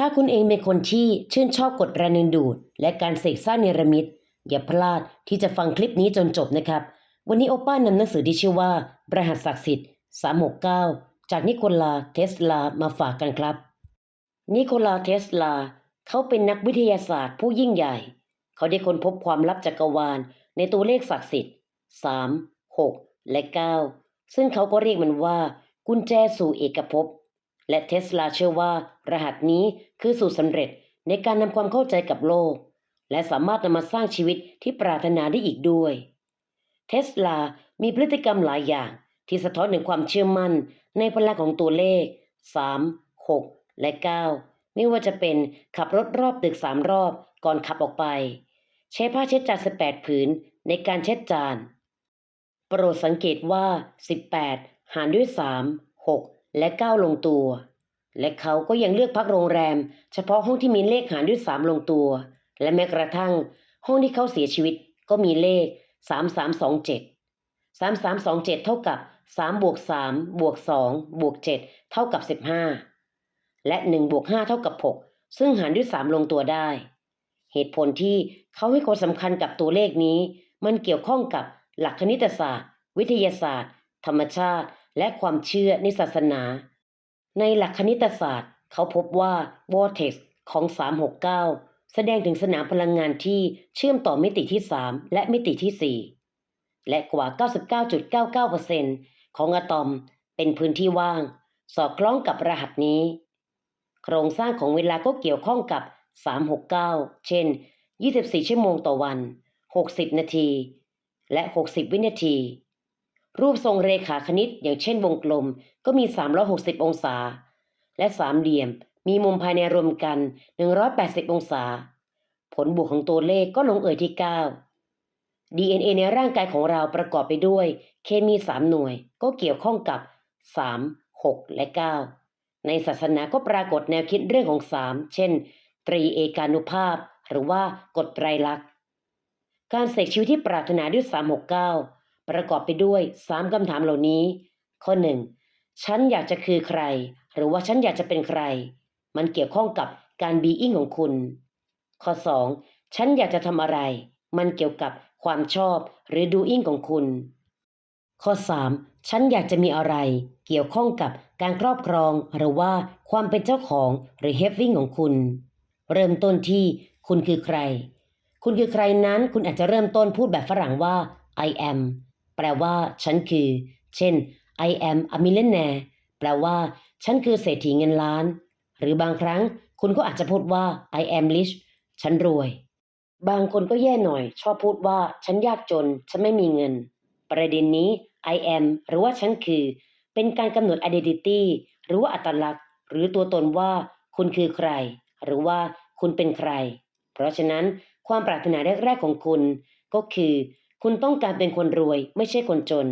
ถ้าคุณเองเป็นคนที่ชื่นชอบกฎแรงดึงดูด และการเสกสร้างเนรมิตอย่าพลาดที่จะฟังคลิปนี้จนจบนะครับ วันนี้โอป้านำหนังสือที่ชื่อว่า รหัสศักดิ์สิทธิ์ 369 จากนิโคลาเทสลามาฝากกันครับ นิโคลาเทสลา เขาเป็นนักวิทยาศาสตร์ผู้ยิ่งใหญ่ เขาได้ค้นพบความลับจักรวาลในตัวเลขศักดิ์สิทธิ์ 3 6 และ 9 ซึ่งเขาก็เรียกมันว่า กุญแจสู่เอกภพ และเทสลาเชื่อว่า รหัสนี้คือสูตรสำเร็จในการนำความเข้าใจกับโลก และสามารถนำมาสร้างชีวิตที่ปรารถนาได้อีกด้วย เทสลา มีพฤติกรรมหลายอย่างที่สะท้อนถึงความเชื่อมั่นในพลังของตัวเลข 3 6 และ 9 ไม่ว่าจะเป็นขับรถรอบตึกสามรอบก่อนขับออกไป ใช้ผ้าเช็ดจาน18 ผืนในการเช็ดจาน โปรดสังเกตว่า 18 หารด้วย 3 6 และ 9 ลงตัว และเขาก็ยังเลือกพักโรงแรม เฉพาะห้องที่มีเลขหารด้วย3ลงตัว และแม้กระทั่ง ห้องที่เขาเสียชีวิตก็มีเลข 3327 3327 เท่ากับ3บวก3บวก2บวก7เท่ากับ 15 และ1บวก5เท่ากับ 6 ซึ่งหารด้วย 3 ลงตัวได้ เหตุผลที่เขาให้ความสำคัญกับตัวเลขนี้ มันเกี่ยวข้องกับหลักคณิตศาสตร์ วิทยาศาสตร์ ธรรมชาติ และความเชื่อในศาสนา ในหลักคณิตศาสตร์ เขาพบว่า vortex ของ 369 แสดงถึงสนามพลังงานที่เชื่อมต่อมิติที่ 3 และมิติที่ 4 และกว่า 99.99%ของอะตอมเป็นพื้นที่ว่าง สอดคล้องกับรหัสนี้ โครงสร้างของเวลาก็เกี่ยวข้องกับ 369 เช่น 24 ชั่วโมงต่อวัน 60 นาที และ 60 วินาที รูปทรงเรขาคณิตอย่างเช่นวงกลมก็มี 360 องศา และสามเหลี่ยมมีมุมภายในรวมกัน 180 องศา ผลบวกของตัวเลขก็ลงเอยที่ 9 DNA ในร่างกายของเราประกอบไปด้วย เคมี 3 หน่วยก็เกี่ยวข้องกับ 3 6 และ 9 ในศาสนาก็ปรากฏแนวคิดเรื่องของ 3 เช่น ตรีเอกานุภาพ หรือว่ากฎไตรลักษณ์ การเสกชีวิตที่ปรารถนาด้วย 369 ประกอบไปด้วย 3คำถามเหล่านี้ ข้อ 1. ฉันอยากจะคือใคร หรือว่าฉันอยากจะเป็นใคร มันเกี่ยวข้องกับการบีอิงของคุณ ข้อ 2. ฉันอยากจะทำอะไร มันเกี่ยวกับความชอบหรือดูอิงของคุณ ข้อ 3. ฉันอยากจะมีอะไร เกี่ยวข้องกับการครอบครอง หรือว่าความเป็นเจ้าของหรือเฮฟวิ่งของคุณ เริ่มต้นที่คุณคือใคร คุณคือใครนั้นคุณอาจจะเริ่มต้นพูดแบบฝรั่งว่า I am แปลว่า ฉันคือ เช่น I am a millionaire แปลว่า ฉันคือเศรษฐีเงินล้าน หรือบางครั้งคุณก็อาจจะพูดว่า I am rich ฉันรวย บางคนก็แย่หน่อย ชอบพูดว่า ฉันยากจน ฉันไม่มีเงิน ประเด็นนี้ I am หรือว่าฉันคือ เป็นการกำหนด identity หรือว่าอัตลักษณ์ หรือตัวตนว่า คุณคือใคร หรือว่าคุณเป็นใคร เพราะฉะนั้นความปรารถนาแรกๆของคุณ ก็คือ คุณต้องการเป็นคนรวยไม่ใช่คนจน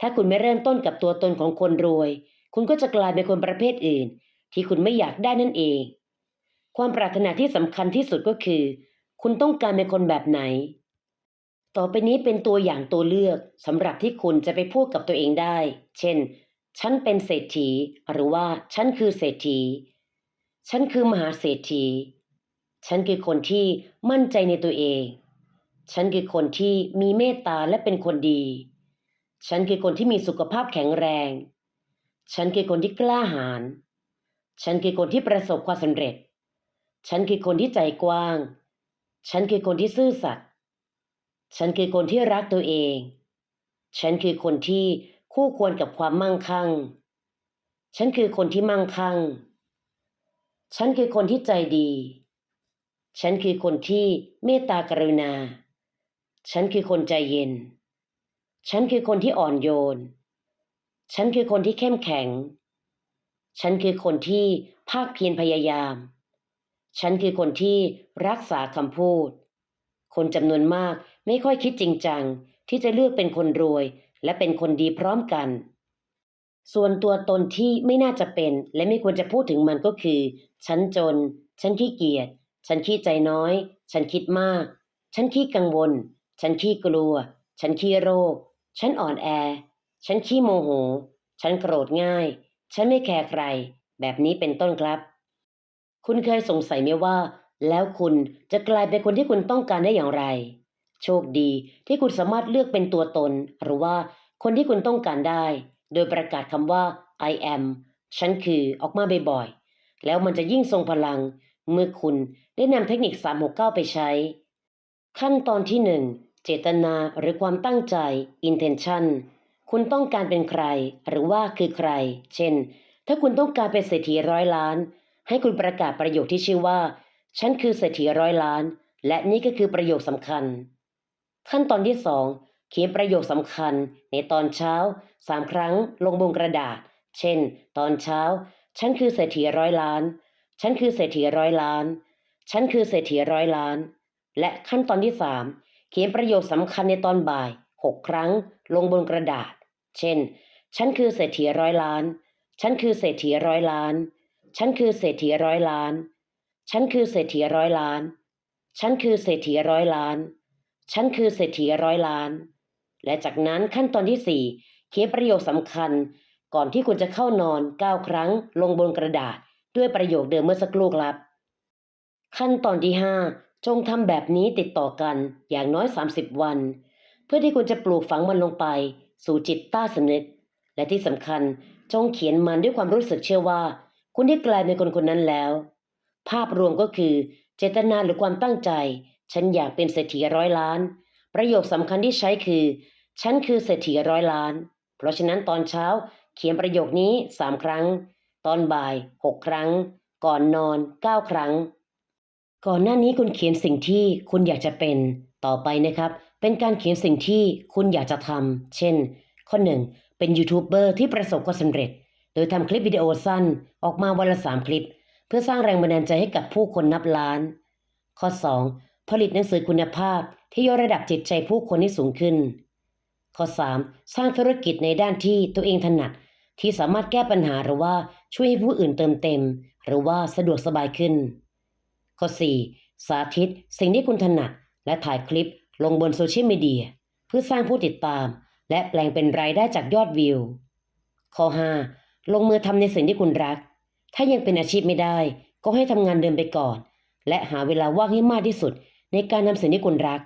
ถ้าคุณไม่เริ่มต้นกับตัวตนของคนรวย คุณก็จะกลายเป็นคนประเภทอื่น ที่คุณไม่อยากได้นั่นเอง ความปรารถนาที่สำคัญที่สุดก็คือ คุณต้องการเป็นคนแบบไหน ต่อไปนี้เป็นตัวอย่างตัวเลือกสำหรับที่คุณจะไปพูดกับตัวเองได้ เช่น ฉันเป็นเศรษฐี หรือว่าฉันคือเศรษฐี ฉันคือมหาเศรษฐี ฉันคือคนที่มั่นใจในตัวเอง ฉันคือคนที่มีเมตตาและเป็นคนดี ฉันคือคนที่มีสุขภาพแข็งแรง ฉันคือคนที่กล้าหาญ ฉันคือคนที่ประสบความสำเร็จ ฉันคือคนที่ใจกว้าง ฉันคือคนที่ซื่อสัตย์ ฉันคือคนที่รักตัวเอง ฉันคือคนที่คู่ควรกับความมั่งคั่ง ฉันคือคนที่มั่งคั่ง ฉันคือคนที่ใจดี ฉันคือคนที่เมตตากรุณา ฉันคือคนใจเย็น ฉันคือคนที่อ่อนโยน ฉันคือคนที่เข้มแข็ง ฉันคือคนที่ภาคเพียรพยายาม ฉันคือคนที่รักษาคำพูด คนจำนวนมากไม่ค่อยคิดจริงจังที่จะเลือกเป็นคนรวยและเป็นคนดีพร้อมกัน ส่วนตัวตนที่ไม่น่าจะเป็นและไม่ควรจะพูดถึงมันก็คือ ฉันจน ฉันขี้เกียจ ฉันขี้ใจน้อย ฉันคิดมาก ฉันขี้กังวล ฉันขี้กลัว ฉันขี้โรค ฉันอ่อนแอ ฉันขี้โมโห ฉันโกรธง่าย ฉันไม่แคร์ใคร แบบนี้เป็นต้นครับ คุณเคยสงสัยไหมว่า แล้วคุณจะกลายเป็นคนที่คุณต้องการได้อย่างไร โชคดีที่คุณสามารถเลือกเป็นตัวตน หรือว่าคนที่คุณต้องการได้ โดยประกาศคำว่า I am ฉันคือออกมาบ่อยๆ แล้วมันจะยิ่งทรงพลัง เมื่อคุณได้นำเทคนิค 369 ไปใช้ ขั้นตอนที่ 1 เจตนาหรือความตั้งใจ intention คุณต้องการเป็นใคร หรือว่าคือใคร เช่น ถ้าคุณต้องการเป็นเศรษฐีร้อยล้าน ให้คุณประกาศประโยคที่ชื่อว่า ฉันคือเศรษฐีร้อยล้าน และนี่ก็คือประโยคสำคัญ ขั้นตอนที่ 2 เขียนประโยคสำคัญ ในตอนเช้าสามครั้ง ลงบนกระดาษ เช่น ตอนเช้า ฉันคือเศรษฐีร้อยล้าน ฉันคือเศรษฐีร้อยล้าน ฉันคือเศรษฐีร้อยล้าน และขั้นตอนที่ 3 เขียนประโยคสำคัญในตอนบ่าย 6 ครั้ง ลงบนกระดาษ เช่น ฉันคือเศรษฐีร้อยล้าน ฉันคือเศรษฐีร้อยล้าน ฉันคือเศรษฐีร้อยล้าน ฉันคือเศรษฐีร้อยล้าน ฉันคือเศรษฐีร้อยล้าน ฉันคือเศรษฐีร้อยล้าน และจากนั้นขั้นตอนที่ 4 เขียนประโยคสำคัญ ก่อนที่คุณจะเข้านอน 9 ครั้ง ลงบนกระดาษ ด้วยประโยคเดิมเมื่อสักครู่ครับ ขั้นตอนที่ 5 จงทำแบบนี้ติดต่อกันอย่างน้อย 30 วัน เพื่อที่คุณจะปลูกฝังมันลงไป สู่จิตใต้สำนึก และที่สำคัญจงเขียนมันด้วยความรู้สึกเชื่อว่า คุณได้กลายเป็นคนคนนั้นแล้ว ภาพรวมก็คือเจตนาหรือความตั้งใจ ฉันอยากเป็นเศรษฐีร้อยล้าน ประโยคสำคัญที่ใช้คือ ฉันคือเศรษฐีร้อยล้าน เพราะฉะนั้นตอนเช้าเขียนประโยคนี้ 3 ครั้ง ตอนบ่าย 6 ครั้ง ก่อนนอน 9 ครั้ง ก่อนหน้านี้คุณเขียนสิ่งที่คุณอยากจะเป็น ต่อไปนะครับ เป็นการเขียนสิ่งที่คุณอยากจะทำ เช่น ข้อ 1 เป็นยูทูบเบอร์ที่ประสบความสำเร็จ โดยทำคลิปวิดีโอสั้นออกมาวันละ 3 คลิป เพื่อสร้างแรงบันดาลใจให้กับผู้คนนับล้าน ข้อ 2 ผลิตหนังสือคุณภาพที่ยกระดับจิตใจผู้คนให้สูงขึ้น ข้อ 3 สร้างธุรกิจในด้านที่ตัวเองถนัด ที่สามารถแก้ปัญหาหรือว่าช่วยให้ผู้อื่นเติมเต็ม หรือว่าสะดวกสบายขึ้น ข้อ 4 สาธิตสิ่งที่คุณถนัด และถ่ายคลิปลงบนโซเชียลมีเดียเพื่อสร้างผู้ติดตาม และแปลงเป็นรายได้จากยอดวิว ข้อ 5 ลงมือทำในสิ่งที่คุณรัก ถ้ายังเป็นอาชีพไม่ได้ ก็ให้ทำงานเดิมไปก่อน และหาเวลาว่างให้มากที่สุด ในการทำสิ่งที่คุณรัก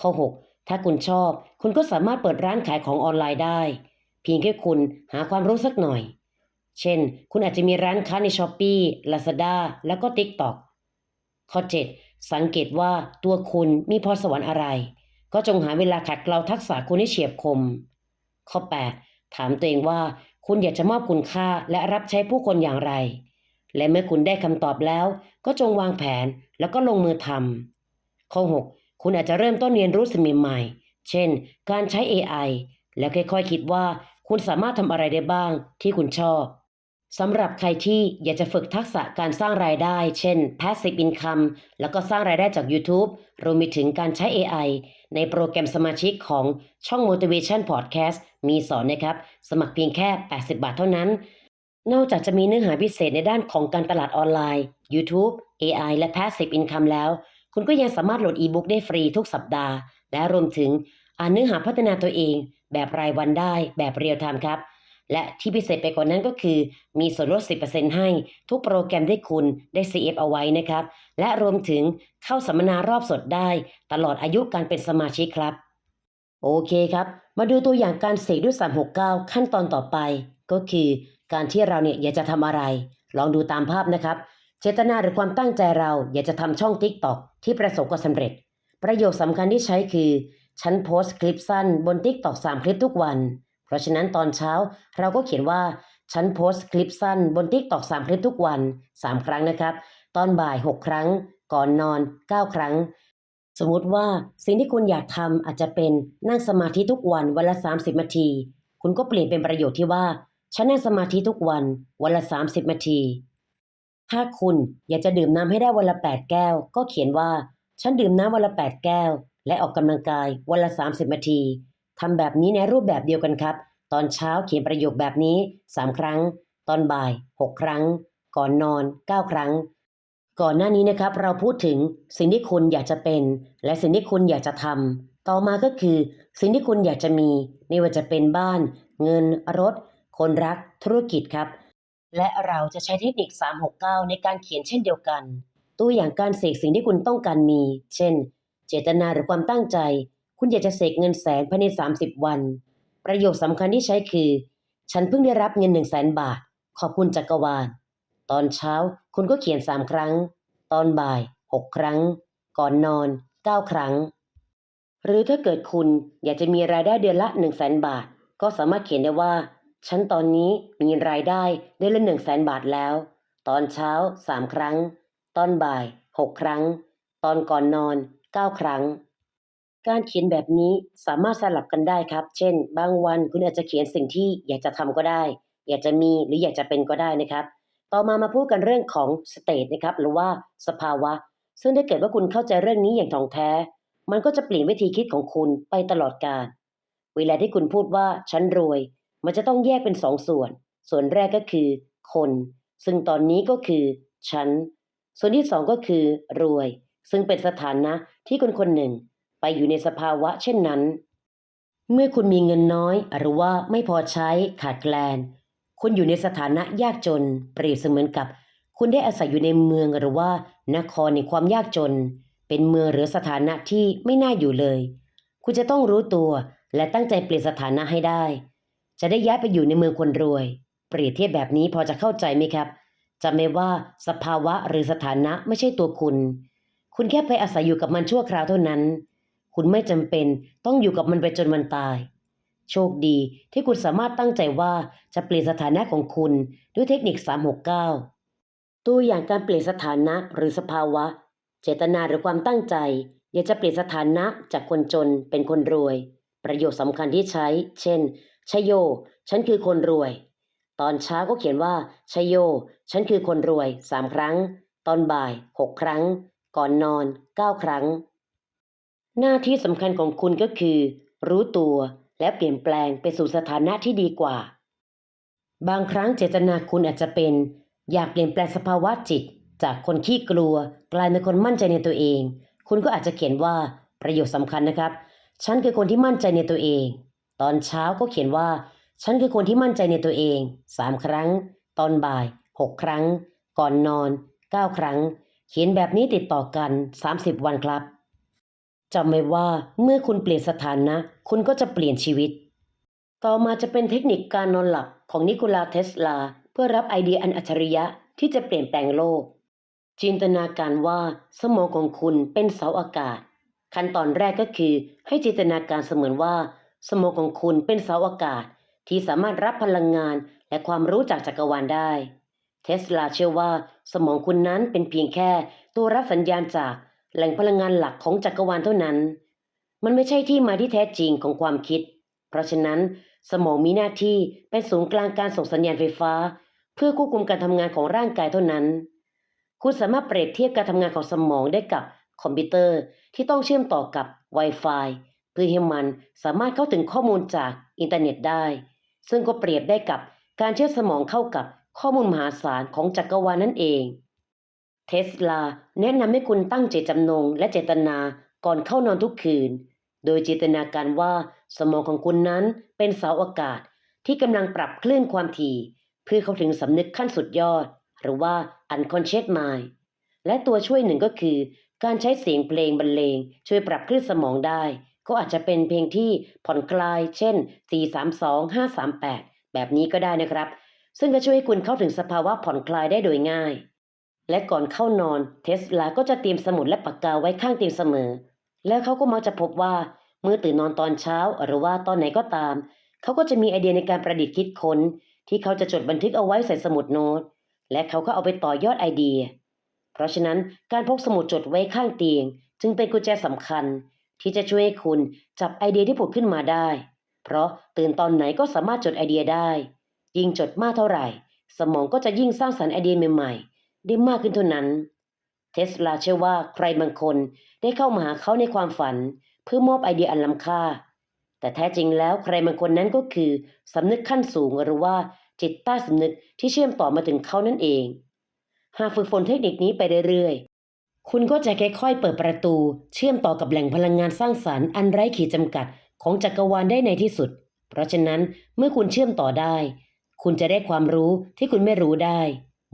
ข้อ 6 ถ้าคุณชอบ คุณก็สามารถเปิดร้านขายของออนไลน์ได้ เพียงแค่คุณหาความรู้สักหน่อย เช่น คุณอาจจะมีร้านค้าใน s h อ p e e Lazada แล้วก็ TikTok ข้อ 7 สังเกตว่าตัวคุณมีพรสวรรค์อะไร ก็จงหาเวลาขัดเกลาทักษะคุณให้เฉียบคม ข้อ 8 ถามตัวเองว่าคุณอยากจะมอบคุณค่าและรับใช้ผู้คนอย่างไร และเมื่อคุณได้คำตอบแล้ว ก็จงวางแผนแล้วก็ลงมือทำข้อ 6 คุณอาจจะเริ่มต้นเรียนรู้สิ่งใหม่ๆ เช่น การใช้ AI แล้วค่อยๆคิดว่าคุณสามารถทำอะไรได้บ้างที่คุณชอบ สำหรับใครที่อยากจะฝึกทักษะการสร้างรายได้ เช่น passive income แล้วก็สร้างรายได้จาก YouTube รวมไปถึงการใช้ AI ในโปรแกรมสมาชิกของช่อง motivation podcast มีสอนนะครับ สมัครเพียงแค่ 80 บาทเท่านั้น นอกจากจะมีเนื้อหาพิเศษในด้านของการตลาดออนไลน์ YouTube AI และ passive income แล้ว คุณก็ยังสามารถโหลดอีบุ๊กได้ฟรีทุกสัปดาห์ และรวมถึงอ่านเนื้อหาพัฒนาตัวเอง แบบรายวันได้แบบเรียลไทม์ครับ และที่พิเศษไปกว่านั้นก็คือมีส่วนลด 10%ให้ทุกโปรแกรมที่คุณได้ CF เอาไว้นะครับ และรวมถึงเข้าสัมมนารอบสดได้ ตลอดอายุการเป็นสมาชิกครับ โอเคครับ มาดูตัวอย่างการเสกด้วย 369 ขั้นตอนต่อไป ก็คือการที่เราเนี่ยอยากจะทำอะไร ลองดูตามภาพนะครับ เจตนาหรือความตั้งใจเราอยากจะทำช่อง TikTok ที่ประสบความสำเร็จ ประโยคสำคัญที่ใช้คือ ฉันโพสต์คลิปสั้นบน TikTok 3 คลิปทุกวัน ราะฉะนั้นตอนเช้าเราก็เขียนว่า ฉันโพสต์คลิปสั้นบน TikTok 3คลิปทุกวัน 3 ครั้งนะครับ ตอนบ่าย 6 ครั้ง ก่อนนอน 9 ครั้ง สมมติว่าสิ่งที่คุณอยากทำอาจจะเป็นนั่งสมาธิทุกวันวันละ 30 นาที คุณก็เปลี่ยนเป็นประโยคที่ว่า ฉันนั่งสมาธิทุกวันวันละ 30 นาที ถ้าคุณอยากจะดื่มน้ำให้ได้วันละ 8 แก้ว ก็เขียนว่า ฉันดื่มน้ำวันละ 8 แก้ว และออกกำลังกายวันละ 30 นาที ทำแบบนี้ในรูปแบบเดียวกันครับ ตอนเช้าเขียนประโยคแบบนี้ 3 ครั้ง ตอนบ่าย 6 ครั้ง ก่อนนอน 9 ครั้ง ก่อนหน้านี้นะครับ เราพูดถึงสิ่งที่คุณอยากจะเป็น และสิ่งที่คุณอยากจะทำต่อมาก็คือ สิ่งที่คุณอยากจะมี ไม่ว่าจะเป็นบ้าน เงินรถ คนรัก ธุรกิจครับ และเราจะใช้เทคนิค 369 ในการเขียนเช่นเดียวกัน ตัวอย่างการเสกสิ่งที่คุณต้องการมี เช่น เจตนาหรือความตั้งใจ คุณอยากจะเสกเงินแสนภายใน 30 วัน ประโยคสำคัญที่ใช้คือ ฉันเพิ่งได้รับเงิน1 0 0 0 0แสนบาท ขอบคุณจักรวาล ตอนเช้าคุณก็เขียน 3 ครั้ง ตอนบ่าย 6 ครั้ง ก่อนนอน 9 ครั้ง หรือถ้าเกิดคุณอยากจะมีรายได้เดือนละ 1 0 0 0 0แสนบาท ก็สามารถเขียนได้ว่า ฉันตอนนี้มีรายได้เดือนละ1 0 0 0 0แสนบาทแล้ว ตอนเช้า 3 ครั้ง ตอนบ่าย 6 ครั้ง ตอนก่อนนอน 9 ครั้ง การเขียนแบบนี้สามารถสลับกันได้ครับ เช่น บางวันคุณอาจจะเขียนสิ่งที่อยากจะทำก็ได้ อยากจะมีหรืออยากจะเป็นก็ได้นะครับ ต่อมามาพูดกันเรื่องของ state นะครับ หรือว่าสภาวะ ซึ่งถ้าเกิดว่าคุณเข้าใจเรื่องนี้อย่างถ่องแท้ มันก็จะเปลี่ยนวิธีคิดของคุณไปตลอดกาล เวลาที่คุณพูดว่าฉันรวย มันจะต้องแยกเป็นสองส่วน ส่วนแรกก็คือ คน ซึ่งตอนนี้ก็คือฉัน ส่วนที่สองก็คือ รวย ซึ่งเป็นสถานะที่คนคนหนึ่ง ไปอยู่ในสภาวะเช่นนั้น เมื่อคุณมีเงินน้อยหรือว่าไม่พอใช้ขาดแคลน คุณอยู่ในสถานะยากจน เปรียบเสมือนกับ คุณได้อาศัยอยู่ในเมืองหรือว่านครในความยากจน เป็นเมืองหรือสถานะที่ไม่น่าอยู่เลย คุณจะต้องรู้ตัวและตั้งใจเปลี่ยนสถานะให้ได้ จะได้ย้ายไปอยู่ในเมืองคนรวย เปรียบเทียบแบบนี้พอจะเข้าใจไหมครับจำไว้ว่าสภาวะหรือสถานะไม่ใช่ตัวคุณ คุณแค่ไปอาศัยอยู่กับมันชั่วคราวเท่านั้น คุณไม่จำเป็นต้องอยู่กับมันไปจนวันตาย โชคดีที่คุณสามารถตั้งใจว่าจะเปลี่ยนสถานะของคุณด้วยเทคนิค 369 ตัวอย่างการเปลี่ยนสถานะหรือสภาวะ เจตนาหรือความตั้งใจ อยากจะเปลี่ยนสถานะจากคนจนเป็นคนรวย ประโยคสำคัญที่ใช้ เช่นชโย ฉันคือคนรวย ตอนเช้าก็เขียนว่าชโย ฉันคือคนรวยสามครั้ง ตอนบ่ายหกครั้ง ก่อนนอนเก้าครั้ง หน้าที่สำคัญของคุณก็คือ รู้ตัวและเปลี่ยนแปลงไปสู่สถานะที่ดีกว่า บางครั้งเจตนาคุณอาจจะเป็น อยากเปลี่ยนแปลงสภาวะจิต จากคนขี้กลัว กลายเป็นคนมั่นใจในตัวเอง คุณก็อาจจะเขียนว่าประโยชน์สำคัญนะครับ ฉันคือคนที่มั่นใจในตัวเอง ตอนเช้าก็เขียนว่า ฉันคือคนที่มั่นใจในตัวเองสามครั้ง ตอนบ่ายหกครั้ง ก่อนนอนเก้าครั้ง เขียนแบบนี้ติดต่อกัน 30 วันครับ จำไว้ว่าเมื่อคุณเปลี่ยนสถานะ คุณก็จะเปลี่ยนชีวิต ต่อมาจะเป็นเทคนิคการนอนหลับของนิโคลาเทสลา เพื่อรับไอเดียอันอัจฉริยะที่จะเปลี่ยนแปลงโลก จินตนาการว่าสมองของคุณเป็นเสาอากาศ ขั้นตอนแรกก็คือ ให้จินตนาการเสมือนว่า สมองของคุณเป็นเสาอากาศ ที่สามารถรับพลังงานและความรู้จากจักรวาลได้ เทสลาเชื่อว่า สมองคุณนั้นเป็นเพียงแค่ตัวรับสัญญาณจาก แหล่งพลังงานหลักของจักรวาลเท่านั้น มันไม่ใช่ที่มาที่แท้จริงของความคิด เพราะฉะนั้นสมองมีหน้าที่เป็นศูนย์กลางการส่งสัญญาณไฟฟ้า เพื่อควบคุมการทำงานของร่างกายเท่านั้น คุณสามารถเปรียบเทียบการทำงานของสมองได้กับคอมพิวเตอร์ที่ต้องเชื่อมต่อกับ Wi-Fi เพื่อให้มันสามารถเข้าถึงข้อมูลจากอินเทอร์เน็ตได้ ซึ่งก็เปรียบได้กับการเชื่อมสมองเข้ากับข้อมูลมหาศาลของจักรวาลนั่นเอง เทสลาแนะนำให้คุณตั้งเจตจำนงและเจตนาก่อนเข้านอนทุกคืน โดยจินตนาการว่าสมองของคุณนั้นเป็นเสาอากาศที่กำลังปรับคลื่นความถี่ เพื่อเข้าถึงสำนึกขั้นสุดยอด หรือว่า unconscious mind และตัวช่วยหนึ่งก็คือ การใช้เสียงเพลงบรรเลง ช่วยปรับคลื่นสมองได้ ก็อาจจะเป็นเพลงที่ผ่อนคลาย เช่น 432 538 แบบนี้ก็ได้นะครับ ซึ่งจะช่วยให้คุณเข้าถึงสภาวะผ่อนคลายได้โดยง่าย และก่อนเข้านอน เทสลาก็จะเตรียมสมุดและปากกาไว้ข้างเตียงเสมอ แล้วเขาก็มักจะพบว่าเมื่อตื่นนอนตอนเช้าหรือว่าตอนไหนก็ตาม เขาก็จะมีไอเดียในการประดิษฐ์คิดค้น ที่เขาจะจดบันทึกเอาไว้ใส่สมุดโน้ต และเขาก็เอาไปต่อยอดไอเดีย เพราะฉะนั้นการพกสมุดจดไว้ข้างเตียง จึงเป็นกุญแจสำคัญ ที่จะช่วยให้คุณจับไอเดียที่ผุดขึ้นมาได้ เพราะตื่นตอนไหนก็สามารถจดไอเดียได้ ยิ่งจดมากเท่าไหร่ สมองก็จะยิ่งสร้างสรรค์ไอเดียใหม่ๆ ได้มากขึ้นเท่านั้น เทสลาเชื่อว่าใครบางคนได้เข้ามาหาเขาในความฝัน เพื่อมอบไอเดียอันล้ำค่า แต่แท้จริงแล้วใครบางคนนั้นก็คือสำนึกขั้นสูงหรือว่าจิตใต้สำนึกที่เชื่อมต่อมาถึงเขานั่นเอง หากฝึกฝนเทคนิคนี้ไปเรื่อยๆ คุณก็จะค่อยๆเปิดประตู เชื่อมต่อกับแหล่งพลังงานสร้างสารรค์อันไร้ขีดจำกัดของจักรวาลได้ในที่สุด เพราะฉะนั้นเมื่อคุณเชื่อมต่อได้ คุณจะได้ความรู้ที่คุณไม่รู้ได้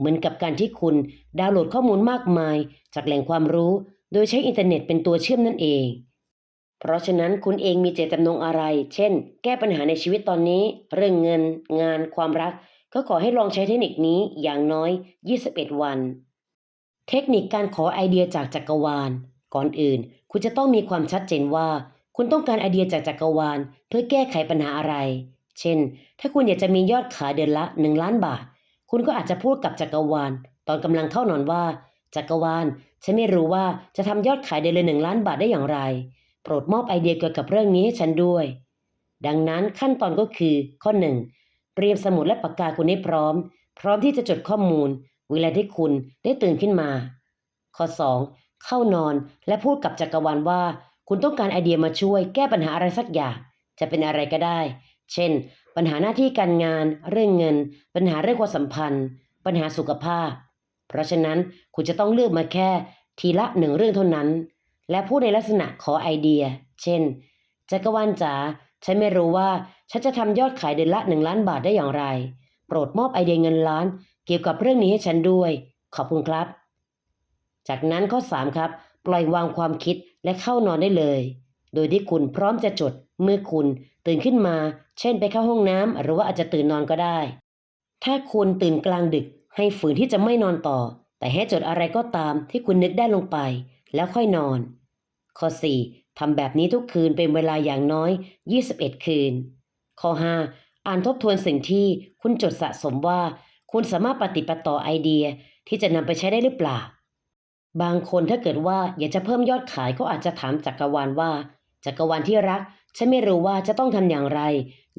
เหมือนกับการที่คุณดาวน์โหลดข้อมูลมากมาย จากแหล่งความรู้ โดยใช้อินเทอร์เน็ตเป็นตัวเชื่อมนั่นเอง เพราะฉะนั้นคุณเองมีเจตจำนงอะไร เช่น แก้ปัญหาในชีวิตตอนนี้ เรื่องเงิน งาน ความรัก ก็ขอให้ลองใช้เทคนิคนี้อย่างน้อย 21 วัน เทคนิคการขอไอเดียจากจักรวาล ก่อนอื่น คุณจะต้องมีความชัดเจนว่า คุณต้องการไอเดียจากจักรวาล เพื่อแก้ไขปัญหาอะไร เช่น ถ้าคุณอยากจะมียอดขายเดือนละ 1 ล้านบาท คุณก็อาจจะพูดกับจักรวาล ตอนกำลังเข้านอนว่า จักรวาล ฉันไม่รู้ว่าจะทำยอดขายเดือนละหนึ่งล้านบาทได้อย่างไร โปรดมอบไอเดียเกี่ยวกับเรื่องนี้ให้ฉันด้วย ดังนั้นขั้นตอนก็คือข้อ 1. เตรียมสมุดและปากกาคุณให้พร้อม พร้อมที่จะจดข้อมูล เวลาที่คุณได้ตื่นขึ้นมา ข้อ 2. เข้านอนและพูดกับจักรวาลว่า คุณต้องการไอเดียมาช่วยแก้ปัญหาอะไรสักอย่าง จะเป็นอะไรก็ได้ เช่น ปัญหาหน้าที่การงาน เรื่องเงิน ปัญหาเรื่องความสัมพันธ์ ปัญหาสุขภาพ เพราะฉะนั้นคุณจะต้องเลือกมาแค่ ทีละหนึ่งเรื่องเท่านั้น และพูดในลักษณะขอไอเดีย เช่นจักรวาลจ๋าฉันไม่รู้ว่าฉันจะทำยอดขายเดือนละหนึ่งล้านบาทได้อย่างไร โปรดมอบไอเดียเงินล้าน เกี่ยวกับเรื่องนี้ให้ฉันด้วย ขอบคุณครับ จากนั้นข้อ 3 ครับ ปล่อยวางความคิดและเข้านอนได้เลย โดยที่คุณพร้อมจะจดเมื่อคุณตื่นขึ้นมา เช่นไปเข้าห้องน้ำหรือว่าอาจจะตื่นนอนก็ได้ ถ้าคุณตื่นกลางดึกให้ฝืนที่จะไม่นอนต่อ แต่ให้จดอะไรก็ตามที่คุณนึกได้ลงไป แล้วค่อยนอน ข้อ 4. ทำแบบนี้ทุกคืนเป็นเวลาอย่างน้อย 21 คืน ข้อ 5. อ่านทบทวนสิ่งที่คุณจดสะสมว่า คุณสามารถปฏิบัติต่อไอเดียที่จะนำไปใช้ได้หรือเปล่า บางคนถ้าเกิดว่าอยากจะเพิ่มยอดขายก็อาจจะถามจักรวาลว่า จักรวาลที่รัก ฉันไม่รู้ว่าจะต้องทำอย่างไร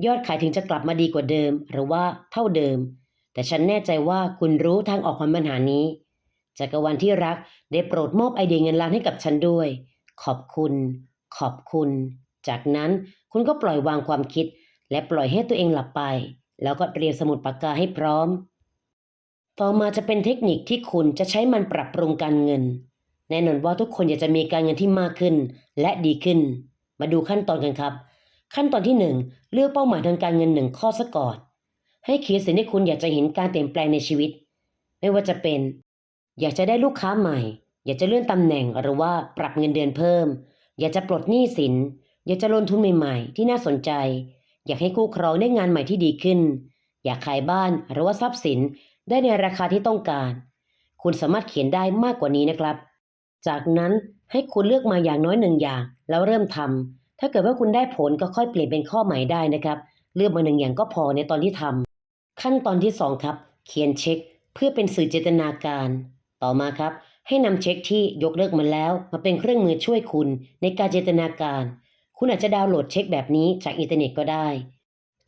ยอดขายถึงจะกลับมาดีกว่าเดิม หรือว่าเท่าเดิม แต่ฉันแน่ใจว่าคุณรู้ทางออกของปัญหานี้จักรวาลที่รักได้โปรดมอบไอเดียเงินล้านให้กับฉันด้วย ขอบคุณ ขอบคุณ จากนั้นคุณก็ปล่อยวางความคิด และปล่อยให้ตัวเองหลับไป แล้วก็เตรียมสมุดปากกาให้พร้อม ต่อมาจะเป็นเทคนิคที่คุณจะใช้มันปรับปรุงการเงิน แน่นอนว่าทุกคนอยากจะมีการเงินที่มากขึ้นและดีขึ้น มาดูขั้นตอนกันครับ ขั้นตอนที่หนึ่งเลือกเป้าหมายทางการเงินหนึ่งข้อซะก่อน ให้เขียนสิ่งที่คุณอยากจะเห็นการเปลี่ยนแปลงในชีวิต ไม่ว่าจะเป็น อยากจะได้ลูกค้าใหม่ อยากจะเลื่อนตำแหน่งหรือว่าปรับเงินเดือนเพิ่ม อยากจะปลดหนี้สิน อยากจะลงทุนใหม่ๆ ที่น่าสนใจ อยากให้คู่ครองได้งานใหม่ที่ดีขึ้น อยากขายบ้านหรือว่าทรัพย์สินได้ในราคาที่ต้องการ คุณสามารถเขียนได้มากกว่านี้นะครับ จากนั้น ให้คุณเลือกมาอย่างน้อยหนึ่งอย่าง แล้วเริ่มทำถ้าเกิดว่าคุณได้ผลก็ค่อยเปลี่ยนเป็นข้อใหม่ได้นะครับ เลือกมาหนึ่งอย่างก็พอในตอนที่ทำขั้นตอนที่สองครับ เขียนเช็ค เพื่อเป็นสื่อเจตนาการ ต่อมาครับ ให้นำเช็คที่ยกเลิกมาแล้ว มาเป็นเครื่องมือช่วยคุณในการเจตนาการ คุณอาจจะดาวน์โหลดเช็คแบบนี้จากอินเทอร์เน็ตก็ได้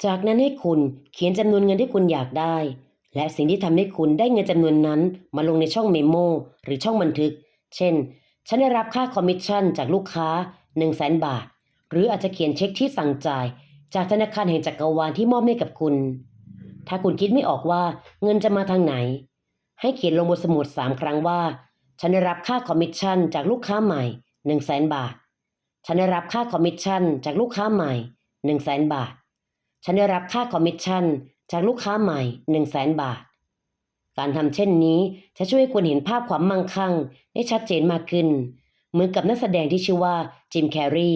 จากนั้นให้คุณเขียนจำนวนเงินที่คุณอยากได้และสิ่งที่ทำให้คุณได้เงินจำนวนนั้นมาลงในช่องเมโมหรือช่องบันทึก เช่น ฉันได้รับค่าคอมมิชชั่นจากลูกค้า 1 0 0 0 0แบาท หรืออาจจะเขียนเช็คที่สั่งจ่าย จากธนาคารแห่งจักรวาลที่มอบให้กับคุณ ถ้าคุณคิดไม่ออกว่าเงินจะมาทางไหน ให้เขียนลงบนสมุดสามครั้งว่า ฉันได้รับค่าคอมมิชชั่นจากลูกค้าใหม่ 1 0 0 0 0แบาท ฉันได้รับค่าคอมมิชชั่นจากลูกค้าใหม่ 1 0 0 0 0แบาท ฉันได้รับค่าคอมมิชชั่นจากลูกค้าใหม่ 1 0 0 0 0แบาท การทำเช่นนี้จะช่วยให้คุณเห็นภาพความมั่งคั่งได้ชัดเจนมากขึ้น เหมือนกับนักแสดงที่ชื่อว่าจิมแคร์รี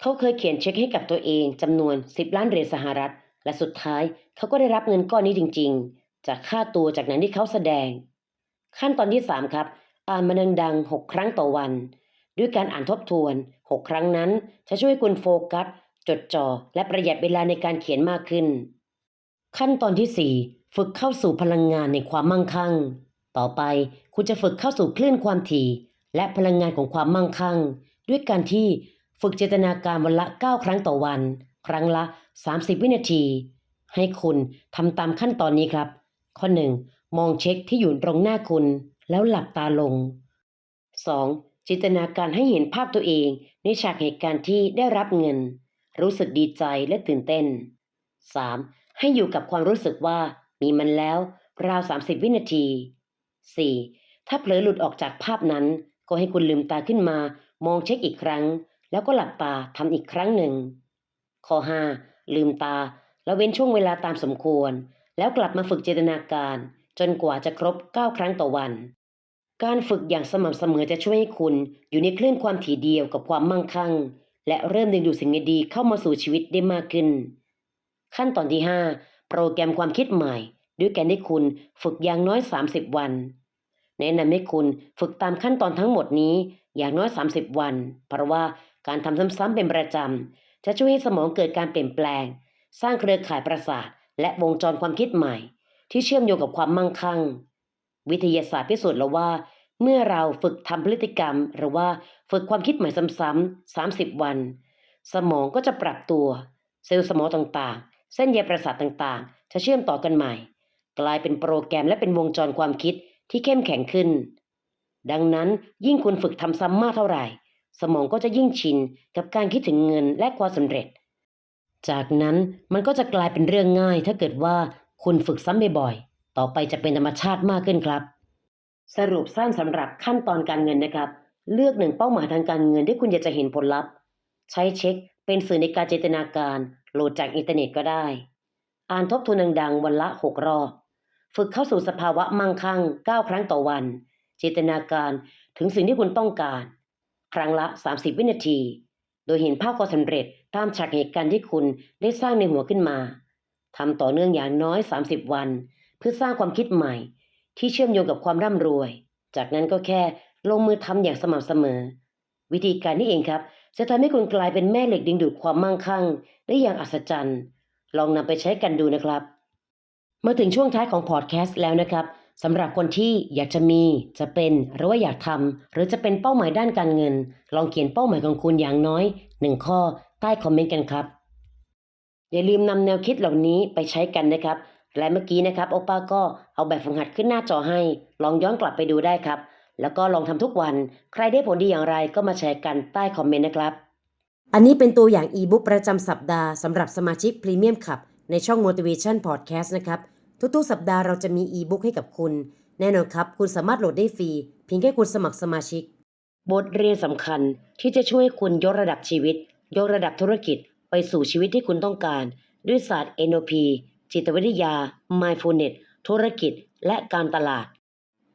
เขาเคยเขียนเช็คให้กับตัวเองจำนวน 10 ล้านเหรียญสหรัฐ และสุดท้ายเขาก็ได้รับเงินก้อนนี้จริง ๆ จากค่าตัวจากหนังที่เขาแสดง ขั้นตอนที่ 3 ครับ อ่านมันดังๆ6 ครั้งต่อวัน ด้วยการอ่านทบทวน 6 ครั้งนั้น จะช่วยคุณโฟกัส จดจ่อและประหยัดเวลาในการเขียนมากขึ้น ขั้นตอนที่ 4 ฝึกเข้าสู่พลังงานในความมั่งคั่ง ต่อไปคุณจะฝึกเข้าสู่คลื่นความถี่ และพลังงานของความมั่งคั่ง ด้วยการที่ฝึกเจตนาการวันละ 9 ครั้งต่อวัน ครั้งละ 30 วินาที ให้คุณทำตามขั้นตอนนี้ครับ ข้อ 1 มองเช็คที่อยู่ตรงหน้าคุณ แล้วหลับตาลง 2. จินตนาการให้เห็นภาพตัวเองในฉากเหตุการณ์ที่ได้รับเงิน รู้สึกดีใจและตื่นเต้น 3. ให้อยู่กับความรู้สึกว่า มีมันแล้วราว30วินาที 4. ถ้าเผลอหลุดออกจากภาพนั้น ก็ให้คุณลืมตาขึ้นมา มองเช็คอีกครั้ง แล้วก็หลับตาทำอีกครั้งหนึ่ง ข้อ 5. ลืมตา แล้วเว้นช่วงเวลาตามสมควร แล้วกลับมาฝึกจินตนาการ จนกว่าจะครบ 9 ครั้งต่อวัน การฝึกอย่างสม่ำเสมอจะช่วยให้คุณอยู่ในคลื่นความถี่เดียวกับความมั่งคั่ง และเริ่มดึงดูดสิ่งดีๆเข้ามาสู่ชีวิตได้มากขึ้น ขั้นตอนที่ 5 โปรแกรมความคิดใหม่ ด้วยการให้คุณฝึกอย่างน้อย 30 วัน แนะนำให้คุณฝึกตามขั้นตอนทั้งหมดนี้อย่างน้อย 30 วัน เพราะว่าการทำซ้ำๆเป็นประจำ จะช่วยให้สมองเกิดการเปลี่ยนแปลง สร้างเครือข่ายประสาท และวงจรความคิดใหม่ ที่เชื่อมโยงกับความมั่งคั่ง วิทยาศาสตร์พิสูจน์แล้วว่า เมื่อเราฝึกทำพฤติกรรม หรือว่าฝึกความคิดใหม่ซ้ำๆ30 วัน สมองก็จะปรับตัว เซลล์สมองต่าง เส้นใยประสาทต่างๆ จะเชื่อมต่อกันใหม่ กลายเป็นโปรแกรมและเป็นวงจรความคิดที่เข้มแข็งขึ้น ดังนั้นยิ่งคุณฝึกทำซ้ำมากเท่าไหร่ สมองก็จะยิ่งชินกับการคิดถึงเงินและความสำเร็จ จากนั้นมันก็จะกลายเป็นเรื่องง่าย ถ้าเกิดว่าคุณฝึกซ้ำบ่อยๆต่อไปจะเป็นธรรมชาติมากขึ้นครับ สรุปสั้นสำหรับขั้นตอนการเงินนะครับ เลือกหนึ่งเป้าหมายทางการเงินที่คุณอยากจะเห็นผลลัพธ์ ใช้เช็คเป็นสื่อในการจินตนาการ โหลดจากอินเทอร์เน็ตก็ได้ อ่านทบทวนดังๆ วันละ6รอบ ฝึกเข้าสู่สภาวะมั่งคั่ง9ครั้งต่อวันจินตนาการถึงสิ่งที่คุณต้องการ ครั้งละ 30 วินาที โดยเห็นภาพความสำเร็จตามฉากเหตุการณ์ที่คุณได้สร้างในหัวขึ้นมาทำต่อเนื่องอย่างน้อย 30 วัน เพื่อสร้างความคิดใหม่ ที่เชื่อมโยงกับความร่ำรวย จากนั้นก็แค่ลงมือทำอย่างสม่ำเสมอ วิธีการนี้เองครับ จะทำให้คุณกลายเป็นแม่เหล็กดึงดูดความมั่งคั่ง ได้อย่างอัศจรรย์ ลองนำไปใช้กันดูนะครับ มาถึงช่วงท้ายของพอดแคสต์แล้วนะครับสำหรับคนที่อยากจะมี จะเป็นหรือว่าอยากทำหรือจะเป็นเป้าหมายด้านการเงิน ลองเขียนเป้าหมายของคุณอย่างน้อยหนึ่งข้อใต้คอมเมนต์กันครับ อย่าลืมนำแนวคิดเหล่านี้ไปใช้กันนะครับ และเมื่อกี้นะครับโอป้าก็เอาแบบฝึกหัดขึ้นหน้าจอให้ ลองย้อนกลับไปดูได้ครับ แล้วก็ลองทำทุกวัน ใครได้ผลดีอย่างไรก็มาแชร์กันใต้คอมเมนต์นะครับ อันนี้เป็นตัวอย่างอีบุ๊กประจำสัปดาห์สำหรับสมาชิกพรีเมียมขับ ในช่อง Motivation Podcast นะครับ ทุกๆ สัปดาห์เราจะมีอีบุ๊กให้กับคุณ แน่นอนครับ คุณสามารถโหลดได้ฟรีเพียงแค่คุณสมัครสมาชิก บทเรียนสำคัญที่จะช่วยให้คุณยกระดับชีวิต ยกระดับธุรกิจ ไปสู่ชีวิตที่คุณต้องการ ด้วยศาสตร์ NLP จิตวิทยา Mindfulness ธุรกิจ และการตลาด